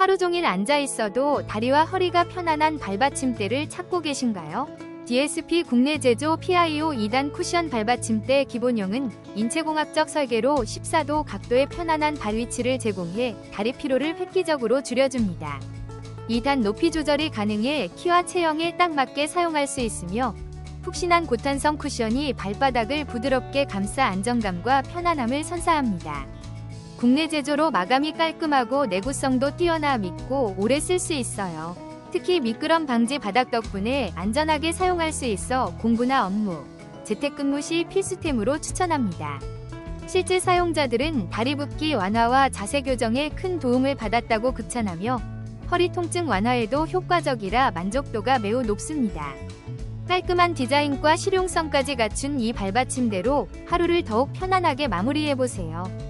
하루 종일 앉아 있어도 다리와 허리가 편안한 발받침대를 찾고 계신가요? DSP 국내 제조 PIO 2단 쿠션 발받침대 기본형은 인체공학적 설계로 14도 각도의 편안한 발 위치를 제공해 다리 피로를 획기적으로 줄여줍니다. 2단 높이 조절이 가능해 키와 체형에 딱 맞게 사용할 수 있으며 푹신한 고탄성 쿠션이 발바닥을 부드럽게 감싸 안정감과 편안함을 선사합니다. 국내 제조로 마감이 깔끔하고 내구성도 뛰어나 믿고 오래 쓸 수 있어요. 특히 미끄럼 방지 바닥 덕분에 안전하게 사용할 수 있어 공부나 업무, 재택근무 시 필수템으로 추천합니다. 실제 사용자들은 다리 붓기 완화와 자세 교정에 큰 도움을 받았다고 극찬하며 허리 통증 완화에도 효과적이라 만족도가 매우 높습니다. 깔끔한 디자인과 실용성까지 갖춘 이 발받침대로 하루를 더욱 편안하게 마무리해보세요.